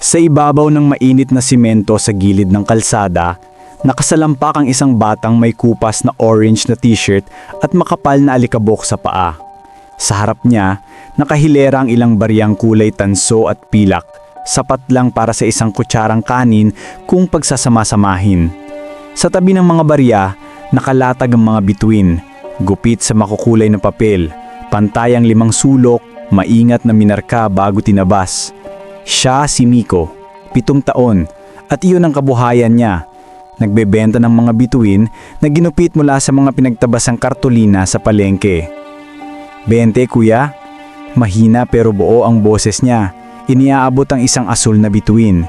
Sa ibabaw ng mainit na simento sa gilid ng kalsada, nakasalampak ang isang batang may kupas na orange na t-shirt at makapal na alikabok sa paa. Sa harap niya, nakahilera ang ilang baryang kulay tanso at pilak, sapat lang para sa isang kutsarang kanin kung pagsasama-samahin. Sa tabi ng mga barya, nakalatag ang mga bituin, gupit sa makukulay na papel, pantayang limang sulok, maingat na minarka bago tinabas. Siya si Miko, pitong taon, at iyon ang kabuhayan niya. Nagbebenta ng mga bituin na ginupit mula sa mga pinagtabasang kartolina sa palengke. Bente kuya, mahina pero buo ang boses niya. Iniaabot ang isang asul na bituin.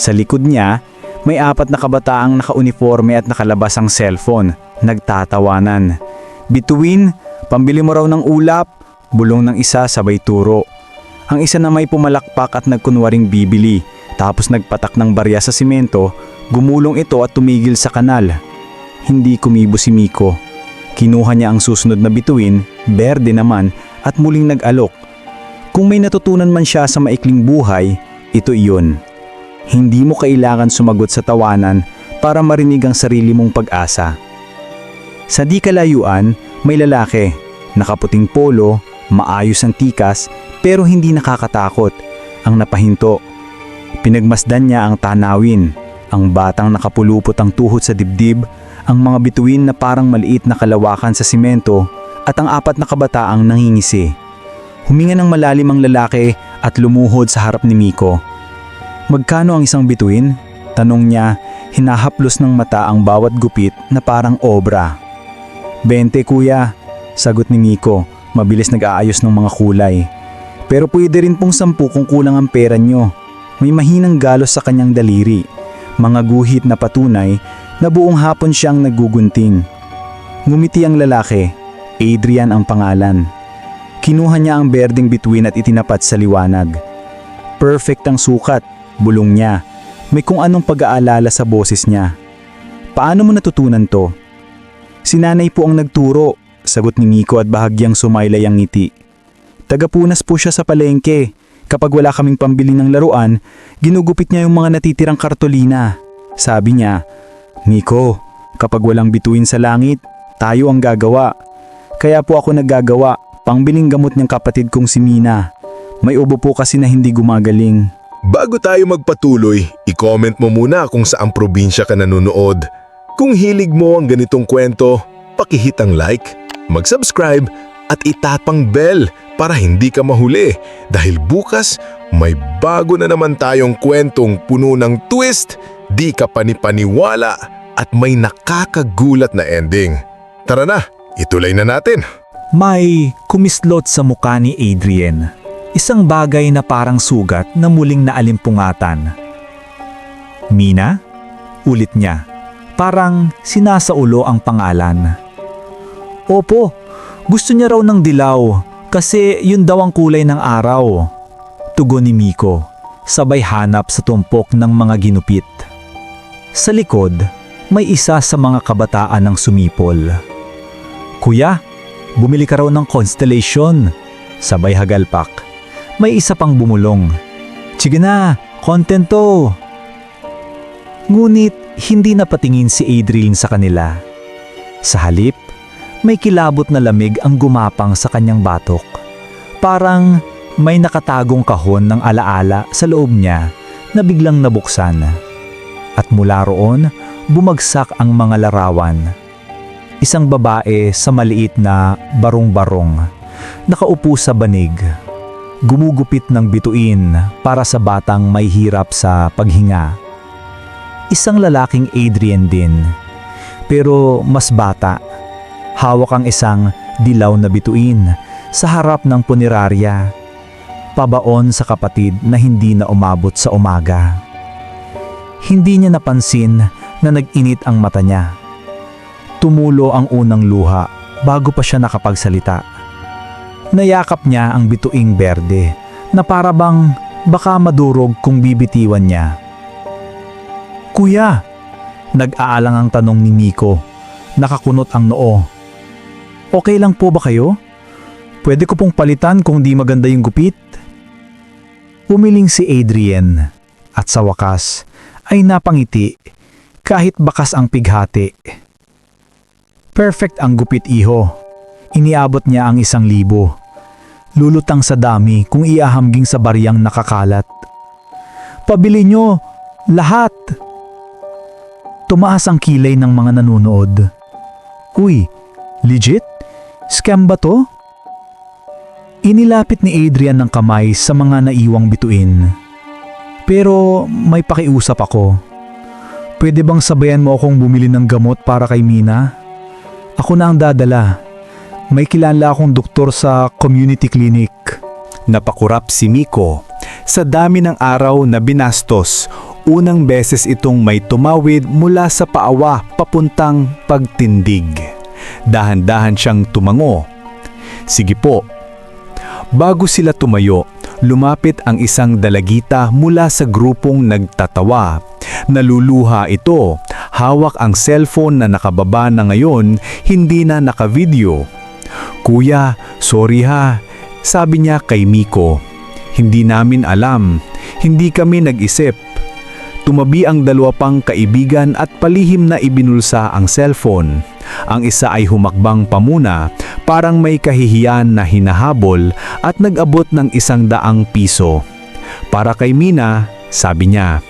Sa likod niya, may apat na kabataang nakauniforme at nakalabas ang cellphone, nagtatawanan. Bituin, pambili mo raw ng ulap, bulong ng isa sabay turo. Ang isa na may pumalakpak at nagkunwaring bibili, tapos nagpatak ng barya sa simento, gumulong ito at tumigil sa kanal. Hindi kumibo si Miko. Kinuha niya ang susunod na bituin, berde naman, at muling nag-alok. Kung may natutunan man siya sa maikling buhay, ito iyon. Hindi mo kailangan sumagot sa tawanan para marinig ang sarili mong pag-asa. Sa di kalayuan, may lalaki, nakaputing polo, maayos ang tikas, pero hindi nakakatakot. Ang napahinto. Pinagmasdan niya ang tanawin, ang batang nakapulupot ang tuhod sa dibdib, ang mga bituin na parang maliit na kalawakan sa simento, at ang apat na kabataang nangingisi. Huminga ng malalim ang lalaki at lumuhod sa harap ni Miko. Magkano ang isang bituin? Tanong niya, hinahaplos ng mata ang bawat gupit na parang obra. Bente kuya, sagot ni Miko, mabilis nag-aayos ng mga kulay. Pero pwede rin pong sampu kung kulang ang pera nyo. May mahinang galos sa kanyang daliri. Mga guhit na patunay na buong hapon siyang nagugunting. Ngumiti ang lalaki. Adrian ang pangalan. Kinuha niya ang berdeng bituin at itinapat sa liwanag. Perfect ang sukat, bulong niya. May kung anong pag-aalala sa boses niya. Paano mo natutunan to? Si nanay po ang nagturo, sagot ni Miko at bahagyang sumaylay ang ngiti. Tagapunas po siya sa palengke. Kapag wala kaming pambili ng laruan, ginugupit niya yung mga natitirang kartolina. Sabi niya, Miko, kapag walang bituin sa langit, tayo ang gagawa. Kaya po ako naggagawa, pangbiling gamot ng kapatid kong si Mina. May ubo po kasi na hindi gumagaling. Bago tayo magpatuloy, i-comment mo muna kung saang probinsya ka nanonood. Kung hilig mo ang ganitong kwento, pakihit ang like, mag-subscribe at itatpang bell para hindi ka mahuli dahil bukas may bago na naman tayong kwentong puno ng twist, di ka panipaniwala at may nakakagulat na ending. Tara na, ituloy na natin. May kumislot sa mukha ni Adrian. Isang bagay na parang sugat na muling naalimpungatan. Mina? Ulit niya. Parang sinasaulo ang pangalan. Opo, gusto niya raw ng dilaw kasi yun daw ang kulay ng araw. Tugon ni Miko, sabay hanap sa tumpok ng mga ginupit. Sa likod, may isa sa mga kabataan ng sumipol. Kuya, bumili ka raw ng constellation. Sabay hagalpak. May isa pang bumulong. Sige na, content. Ngunit hindi napatingin si Adrian sa kanila. Sa halip, may kilabot na lamig ang gumapang sa kanyang batok. Parang may nakatagong kahon ng alaala sa loob niya na biglang nabuksan. At mula roon, bumagsak ang mga larawan. Isang babae sa maliit na barong-barong, nakaupo sa banig. Gumugupit ng bituin para sa batang may hirap sa paghinga. Isang lalaking Adrian din, pero mas bata. Hawak ang isang dilaw na bituin sa harap ng punerarya. Pabaon sa kapatid na hindi na umabot sa umaga. Hindi niya napansin na nag-init ang mata niya. Tumulo ang unang luha bago pa siya nakapagsalita. Nayakap niya ang bituing berde na para bang baka madurog kung bibitiwan niya. Kuya, nag-aalang ang tanong ni Miko. Nakakunot ang noo. Okay lang po ba kayo? Pwede ko pong palitan kung di maganda yung gupit? Umiling si Adrian. At sa wakas, ay napangiti kahit bakas ang pighati. Perfect ang gupit iho. Iniabot niya ang isang libo. Lulutang sa dami kung iahamging sa bariyang nakakalat. Pabili nyo! Lahat! Tumaas ang kilay ng mga nanunood. Uy, legit? Scam ba to? Inilapit ni Adrian ng kamay sa mga naiwang bituin. Pero may pakiusap ako. Pwede bang sabayan mo akong bumili ng gamot para kay Mina? Ako na ang dadala. May kilala akong doktor sa community clinic. Napakurap si Miko. Sa dami ng araw na binastos, unang beses itong may tumawid mula sa paawa papuntang pagtindig. Dahan-dahan siyang tumango. Sige po. Bago sila tumayo, lumapit ang isang dalagita mula sa grupong nagtatawa. Naluluha ito. Hawak ang cellphone na nakababa na ngayon, hindi na nakavideo. Kuya, sorry ha. Sabi niya kay Miko. Hindi namin alam. Hindi kami nag-isip. Tumabi ang dalawa pang kaibigan at palihim na ibinulsa ang cellphone. Ang isa ay humakbang pamuna, parang may kahihiyan na hinahabol at nag-abot ng isang daang piso. Para kay Mina, sabi niya,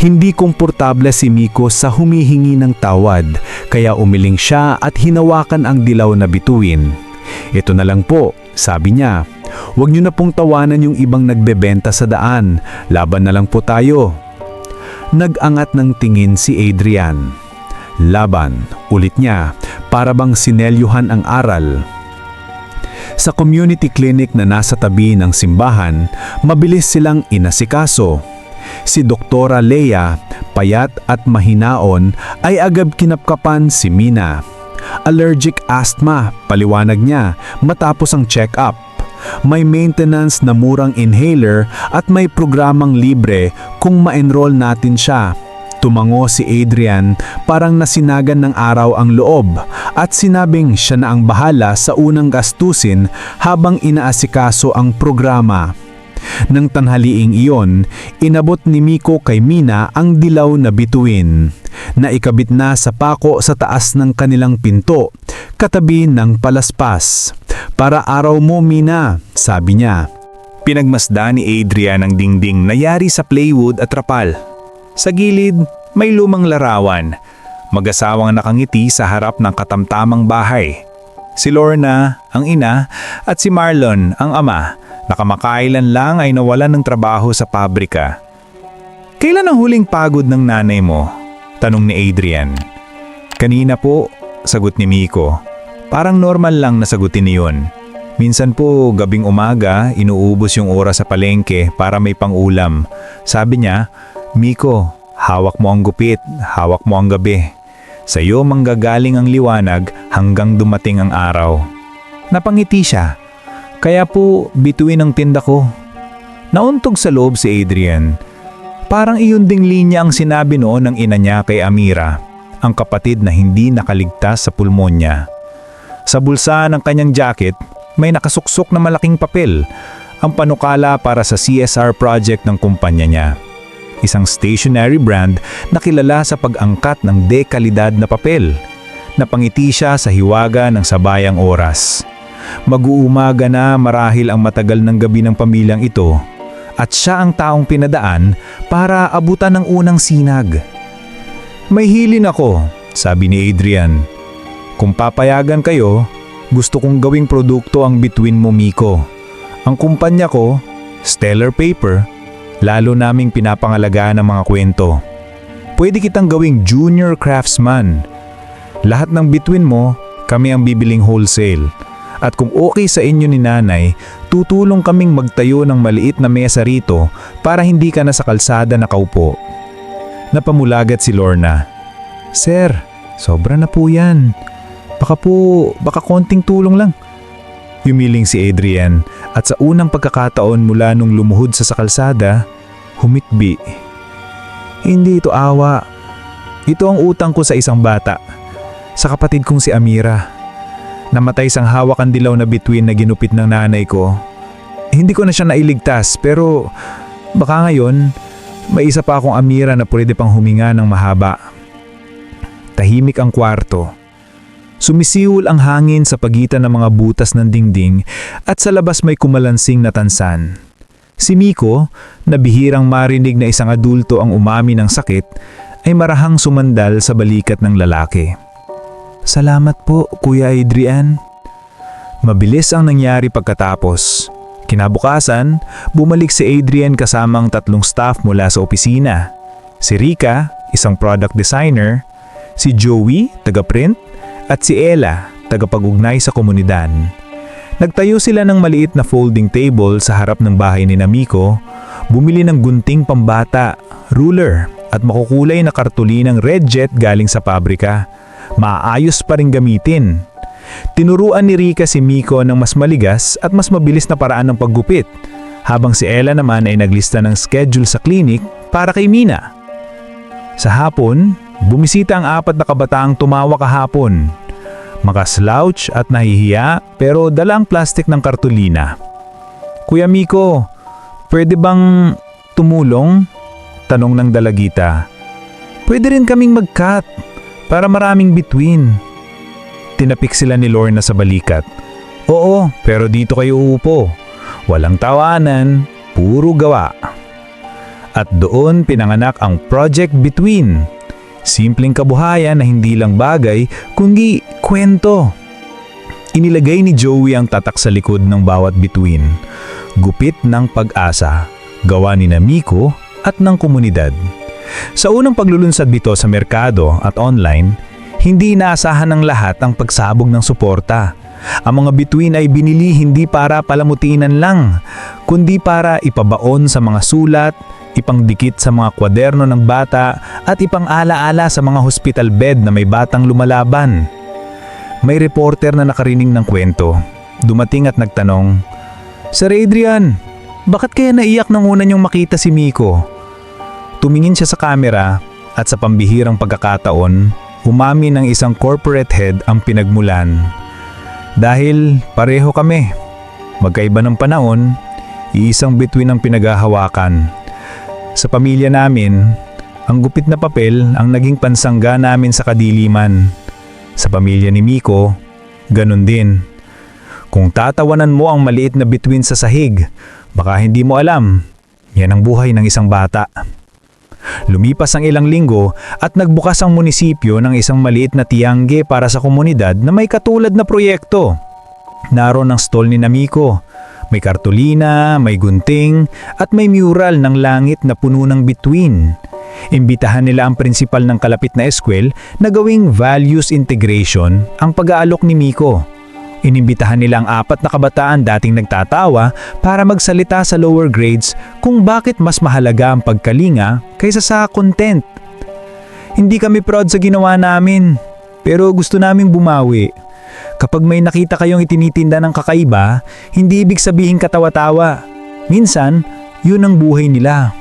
hindi komportable si Miko sa humihingi ng tawad, kaya umiling siya at hinawakan ang dilaw na bituin. Ito na lang po, sabi niya. Huwag niyo na pong tawanan yung ibang nagbebenta sa daan. Laban na lang po tayo. Nag-angat ng tingin si Adrian. Laban, ulit niya, para bang sinelyuhan ang aral. Sa community clinic na nasa tabi ng simbahan, mabilis silang inasikaso. Si Doktora Leia, payat at mahinaon, ay agad kinapkapan si Mina. Allergic asthma, paliwanag niya, matapos ang check-up. May maintenance na murang inhaler at may programang libre kung ma-enroll natin siya. Tumango si Adrian parang nasinagan ng araw ang loob at sinabing siya na ang bahala sa unang gastusin habang inaasikaso ang programa. Nang tanhaliing iyon, inabot ni Miko kay Mina ang dilaw na bituin na ikabit na sa pako sa taas ng kanilang pinto, katabi ng palaspas. Para araw mo, Mina, sabi niya. Pinagmasda ni Adrian ang dingding na yari sa plywood at trapal. Sa gilid, may lumang larawan. Mag-asawang nakangiti sa harap ng katamtamang bahay. Si Lorna, ang ina, at si Marlon, ang ama, na kamakailan lang ay nawalan ng trabaho sa pabrika. Kailan ang huling pagod ng nanay mo? Tanong ni Adrian. Kanina po, sagot ni Miko. Parang normal lang na sagutin niyon. Minsan po, gabing umaga, inuubos yung oras sa palengke para may pangulam. Sabi niya, Miko, hawak mo ang gupit, hawak mo ang gabi. Sa iyo manggagaling ang liwanag hanggang dumating ang araw. Napangiti siya. Kaya po, bituin ang tinda ko. Nauntog sa loob si Adrian. Parang iyon ding linya ang sinabi noon ng ina niya kay Amira, ang kapatid na hindi nakaligtas sa pulmonya. Sa bulsa ng kanyang jacket, may nakasuksok na malaking papel, ang panukala para sa CSR project ng kumpanya niya. Isang stationery brand na kilala sa pag-angkat ng dekalidad na papel. Napangiti siya sa hiwaga ng sabayang oras. Mag-uumaga na marahil ang matagal ng gabi ng pamilyang ito at siya ang taong pinadaan para abutan ng unang sinag. May hilin ako, sabi ni Adrian. Kung papayagan kayo, gusto kong gawing produkto ang bituin mo Miko. Ang kumpanya ko, Stellar Paper, lalo naming pinapangalagaan ng mga kwento. Pwede kitang gawing junior craftsman. Lahat ng bituin mo, kami ang bibiling wholesale. At kung okay sa inyo ni nanay, tutulong kaming magtayo ng maliit na mesa rito para hindi ka na sa kalsada nakaupo. Napamulagat si Lorna. Sir, sobra na po yan. Baka po, baka konting tulong lang. Yumiling si Adrian at sa unang pagkakataon mula nung lumuhod sa kalsada, humitbi. Hindi ito awa. Ito ang utang ko sa isang bata. Sa kapatid kong si Amira. Namatay sang hawak ang dilaw na bituin na ginupit ng nanay ko. Hindi ko na siya nailigtas pero baka ngayon May isa pa akong amira na pwede pang huminga ng mahaba. Tahimik ang kwarto. Sumisiwol ang hangin sa pagitan ng mga butas ng dingding at sa labas may kumalansing na tansan. Si Miko, na bihirang marinig na isang adulto ang umami ng sakit, ay marahang sumandal sa balikat ng lalaki. Salamat po, Kuya Adrian. Mabilis ang nangyari pagkatapos. Kinabukasan, bumalik si Adrian kasama ang tatlong staff mula sa opisina. Si Rika, isang product designer, si Joey, taga-print, at si Ella, tagapag-ugnay sa komunidad. Nagtayo sila ng maliit na folding table sa harap ng bahay ni Namiko, bumili ng gunting pambata, ruler, at makukulay na kartulinang red jet galing sa pabrika. Maayos pa rin gamitin. Tinuruan ni Rika si Miko ng mas maligas at mas mabilis na paraan ng paggupit, habang si Ella naman ay naglista ng schedule sa clinic para kay Mina. Sa hapon, bumisita ang apat na kabataang tumawa kahapon. Makaslouch at nahihiya pero dala ang plastic ng kartulina. Kuya Miko, pwede bang tumulong? Tanong ng dalagita. Pwede rin kaming mag-cut para maraming between. Tinapik sila ni Lorna sa balikat. Oo, pero dito kayo uupo. Walang tawanan, puro gawa. At doon pinanganak ang Project Between. Simpleng kabuhayan na hindi lang bagay, kundi kwento. Inilagay ni Joey ang tatak sa likod ng bawat between. Gupit ng pag-asa, gawa ni Namiko at ng komunidad. Sa unang paglulunsad dito sa merkado at online, hindi inaasahan ng lahat ang pagsabog ng suporta. Ang mga bituin ay binili hindi para palamutinan lang, kundi para ipabaon sa mga sulat, ipangdikit sa mga kwaderno ng bata at ipang-alaala sa mga hospital bed na may batang lumalaban. May reporter na nakarinig ng kwento. Dumating at nagtanong, Sir Adrian, bakit kaya naiyak nang una niyong makita si Miko? Tumingin siya sa kamera at sa pambihirang pagkakataon, umami ng isang corporate head ang pinagmulan. Dahil pareho kami, magkaiba ng panahon, iisang bituin ang pinaghahawakan. Sa pamilya namin, ang gupit na papel ang naging pansangga namin sa kadiliman. Sa pamilya ni Miko, ganun din. Kung tatawanan mo ang maliit na bituin sa sahig, baka hindi mo alam, yan ang buhay ng isang bata. Lumipas ang ilang linggo at nagbukas ang munisipyo ng isang maliit na tiyangge para sa komunidad na may katulad na proyekto. Naroon ang stall ni Namiko. May kartulina, may gunting, at may mural ng langit na puno ng bituin. Imbitahan nila ang prinsipal ng kalapit na eskwel na gawing values integration ang pag-aalok ni Miko. Inimbitahan nila ang apat na kabataan dating nagtatawa para magsalita sa lower grades kung bakit mas mahalaga ang pagkalinga kaysa sa content. Hindi kami proud sa ginawa namin, pero gusto naming bumawi. Kapag may nakita kayong itinitinda ng kakaiba, hindi ibig sabihin katawa-tawa. Minsan, yun ang buhay nila.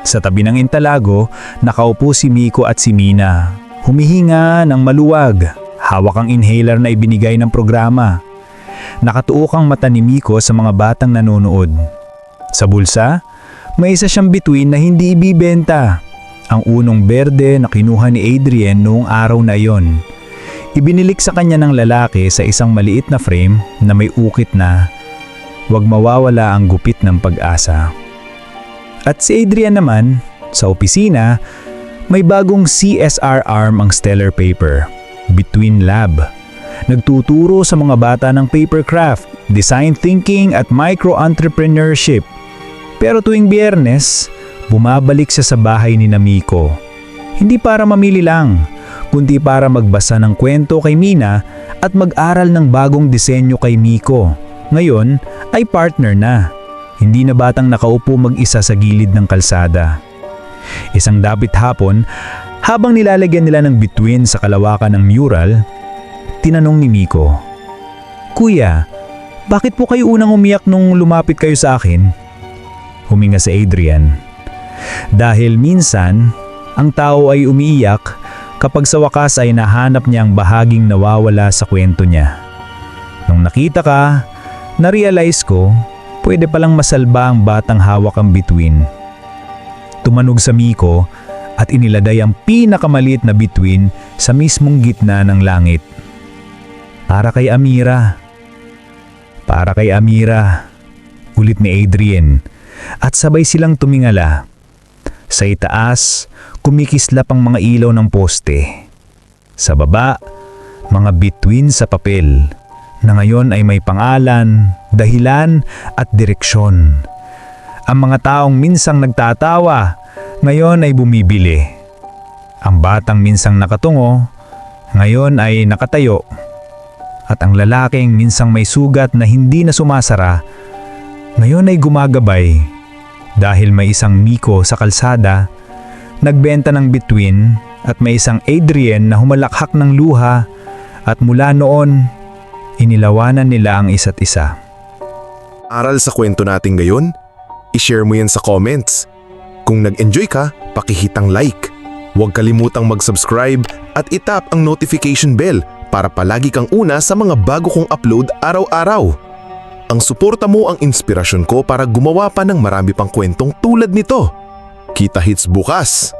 Sa tabi ng intalago, nakaupo si Miko at si Mina. Humihinga ng maluwag. Hawak ang inhaler na ibinigay ng programa. Nakatuok ang mata ni Miko sa mga batang nanonood. Sa bulsa, may isa siyang bituin na hindi ibibenta. Ang unong berde na kinuha ni Adrian noong araw na iyon. Ibinilik sa kanya ng lalaki sa isang maliit na frame na may ukit na Huwag mawawala ang gupit ng pag-asa. At si Adrian naman, sa opisina, may bagong CSR arm ang Stellar Paper, Between Lab. Nagtuturo sa mga bata ng papercraft, design thinking at micro-entrepreneurship. Pero tuwing biyernes, bumabalik siya sa bahay ni Namiko. Hindi para mamili lang, kundi para magbasa ng kwento kay Mina at mag-aral ng bagong disenyo kay Miko. Ngayon ay partner na. Hindi na batang nakaupo mag-isa sa gilid ng kalsada. Isang dapit hapon, habang nilalagyan nila ng bituin sa kalawakan ng mural, tinanong ni Miko, Kuya, bakit po kayo unang umiyak nung lumapit kayo sa akin? Huminga si Adrian. Dahil minsan, ang tao ay umiiyak kapag sa wakas ay nahanap niya ang bahaging nawawala sa kwento niya. Nung nakita ka, na-realize ko, pwede palang masalba ang batang hawak ang bituin. tumanog sa Miko at iniladay ang pinakamaliit na bituin sa mismong gitna ng langit. Para kay Amira. Para kay Amira. Ulit ni Adrian. At sabay silang tumingala. Sa itaas, kumikislap ang mga ilaw ng poste. Sa baba, mga bituin sa papel na ngayon ay may pangalan, dahilan at direksyon. Ang mga taong minsang nagtatawa, ngayon ay bumibili. Ang batang minsang nakatungo, ngayon ay nakatayo. At ang lalaking minsang may sugat na hindi na sumasara, ngayon ay gumagabay dahil may isang Miko sa kalsada, nagbenta ng bituin at may isang Adrian na humalakhak ng luha at mula noon, inilawanan nila ang isa't isa. Aral sa kwento natin ngayon? I-share mo yan sa comments. Kung nag-enjoy ka, pakihitang like. Huwag kalimutang mag-subscribe at itap ang notification bell para palagi kang una sa mga bago kong upload araw-araw. Ang suporta mo ang inspirasyon ko para gumawa pa ng marami pang kwentong tulad nito. Kita hits bukas!